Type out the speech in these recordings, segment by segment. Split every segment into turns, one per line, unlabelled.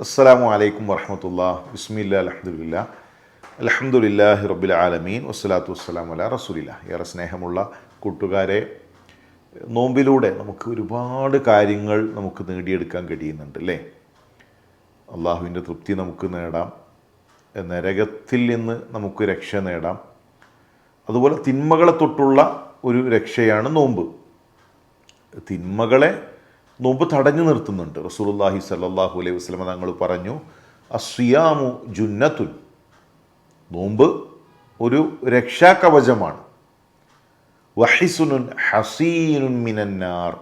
അസ്സലാമു അലൈക്കും വറഹമത്തുള്ള ബിസ്മില്ല അലഹമുല്ല അലഹമുല്ലാഹി റബ്ബിൽ ആലമീൻ വസ്സലാത്തു വസ്സലാം അല റസൂലില്ല ഏറെ സ്നേഹമുള്ള കൂട്ടുകാരെ നോമ്പിലൂടെ നമുക്ക് ഒരുപാട് കാര്യങ്ങൾ നമുക്ക് നേടിയെടുക്കാൻ കഴിയുന്നുണ്ട് അല്ലേ? അള്ളാഹുവിന്റെ തൃപ്തി നമുക്ക് നേടാം നരകത്തിൽ നിന്ന് നമുക്ക് രക്ഷ നേടാം. അതുപോലെ തിന്മകളെ തൊട്ടുള്ള ഒരു രക്ഷയാണ് നോമ്പ്. തിന്മകളെ നോമ്പ് തടഞ്ഞു നിർത്തുന്നുണ്ട്. റസൂലുള്ളാഹി സല്ലല്ലാഹു അലൈഹി വസല്ലമ തങ്ങൾ പറഞ്ഞു അസ്വിയാമു ജുന്നത്തുൻ. നോമ്പ് ഒരു രക്ഷാകവചമാണ്. വഹിസുനുൻ ഹസീനുൻ മിനന്നാർ.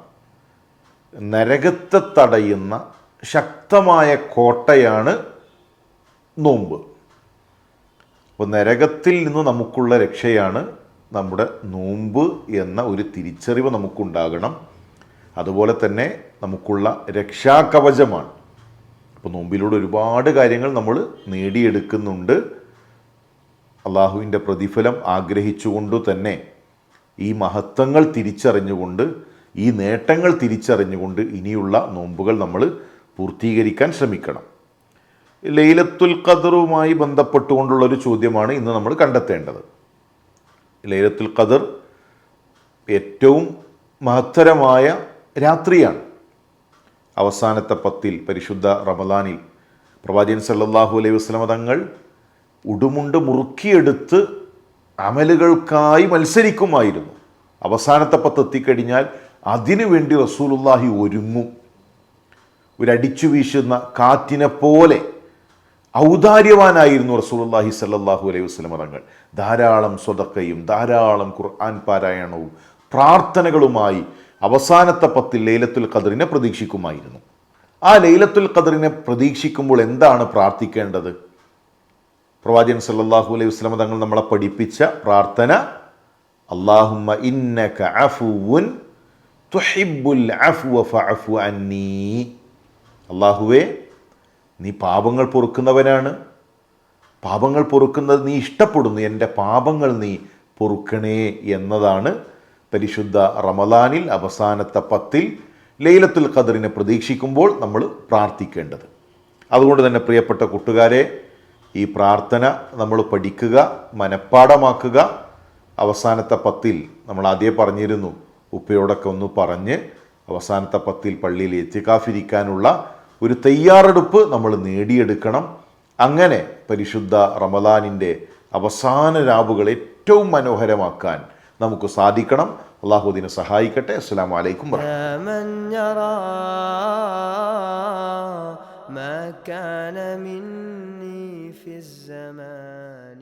നരകത്തെ തടയുന്ന ശക്തമായ കോട്ടയാണ് നോമ്പ്. അപ്പോൾ നരകത്തിൽ നിന്ന് നമുക്കുള്ള രക്ഷയാണ് നമ്മുടെ നോമ്പ് എന്ന ഒരു തിരിച്ചറിവ് നമുക്കുണ്ടാകണം. അതുപോലെ തന്നെ നമുക്കുള്ള രക്ഷാകവചമാണ്. അപ്പോൾ നോമ്പിലൂടെ ഒരുപാട് കാര്യങ്ങൾ നമ്മൾ നേടിയെടുക്കുന്നുണ്ട്. അള്ളാഹുവിന്റെ പ്രതിഫലം ആഗ്രഹിച്ചുകൊണ്ട് തന്നെ ഈ മഹത്വങ്ങൾ തിരിച്ചറിഞ്ഞുകൊണ്ട് ഈ നേട്ടങ്ങൾ തിരിച്ചറിഞ്ഞുകൊണ്ട് ഇനിയുള്ള നോമ്പുകൾ നമ്മൾ പൂർത്തീകരിക്കാൻ ശ്രമിക്കണം. ലൈലത്തുൽ ഖദറുമായി ബന്ധപ്പെട്ടുകൊണ്ടുള്ള ഒരു ചോദ്യമാണ് ഇന്ന് നമ്മൾ കണ്ടെത്തേണ്ടത്. ലൈലത്തുൽ ഖദർ ഏറ്റവും മഹത്തരമായ രാത്രിയാണ്. അവസാനത്തെ പത്തിൽ പരിശുദ്ധ റമദാനിൽ പ്രവാചകൻ സല്ലാഹു അലൈഹി വസ്ലമ തങ്ങൾ ഉടുമുണ്ട് മുറുക്കിയെടുത്ത് അമലുകൾക്കായി മത്സരിക്കുമായിരുന്നു. അവസാനത്തെ പത്ത് എത്തിക്കഴിഞ്ഞാൽ അതിനു വേണ്ടി റസൂലുള്ളാഹി ഒരുങ്ങും. ഒരടിച്ചു വീശുന്ന കാറ്റിനെ പോലെ ഔദാര്യവാനായിരുന്നു റസൂലുള്ളാഹി സല്ലാഹു അലൈഹി വസ്ലമ തങ്ങൾ. ധാരാളം സ്വതക്കയും ധാരാളം ഖുർആൻ പാരായണവും പ്രാർത്ഥനകളുമായി അവസാനത്തെ പത്തിൽ ലൈലത്തുൽ ഖദറിനെ പ്രതീക്ഷിക്കുമായിരുന്നു. ആ ലൈലത്തുൽ ഖദറിനെ പ്രതീക്ഷിക്കുമ്പോൾ എന്താണ് പ്രാർത്ഥിക്കേണ്ടത്? പ്രവാചകൻ സല്ലാഹു അലൈഹി വസ്ലമ തങ്ങൾ നമ്മളെ പഠിപ്പിച്ച പ്രാർത്ഥന ഇന്നക അഫുവുൻ അഫ്വ അള്ളാഹുവേ നീ പാപങ്ങൾ പൊറുക്കുന്നവനാണ്. പാപങ്ങൾ പൊറുക്കുന്നത് നീ ഇഷ്ടപ്പെടുന്നു. എന്റെ പാപങ്ങൾ നീ പൊറുക്കണേ എന്നതാണ് പരിശുദ്ധ റമദാനിൽ അവസാനത്തെ പത്തിൽ ലൈലത്തുൽ ഖദറിനെ പ്രതീക്ഷിക്കുമ്പോൾ നമ്മൾ പ്രാർത്ഥിക്കേണ്ടത്. അതുകൊണ്ട് തന്നെ പ്രിയപ്പെട്ട കൂട്ടുകാരെ ഈ പ്രാർത്ഥന നമ്മൾ പഠിക്കുക മനഃപ്പാടമാക്കുക അവസാനത്തെ പത്തിൽ നമ്മൾ ആദ്യം പറഞ്ഞിരുന്നു ഉപ്പയോടൊക്കെ ഒന്ന് പറഞ്ഞ് അവസാനത്തെ പത്തിൽ പള്ളിയിൽ എത്തിക്കാഫിരിക്കാനുള്ള ഒരു തയ്യാറെടുപ്പ് നമ്മൾ നേടിയെടുക്കണം. അങ്ങനെ പരിശുദ്ധ റമദാനിന്റെ അവസാന രാവുകൾ ഏറ്റവും മനോഹരമാക്കാൻ നമുക്ക് സാധിക്കണം അള്ളാഹു അതിനെ സഹായിക്കട്ടെ അസ്സാം വലൈക്കും
يا من يرى ما كان مني في الزمان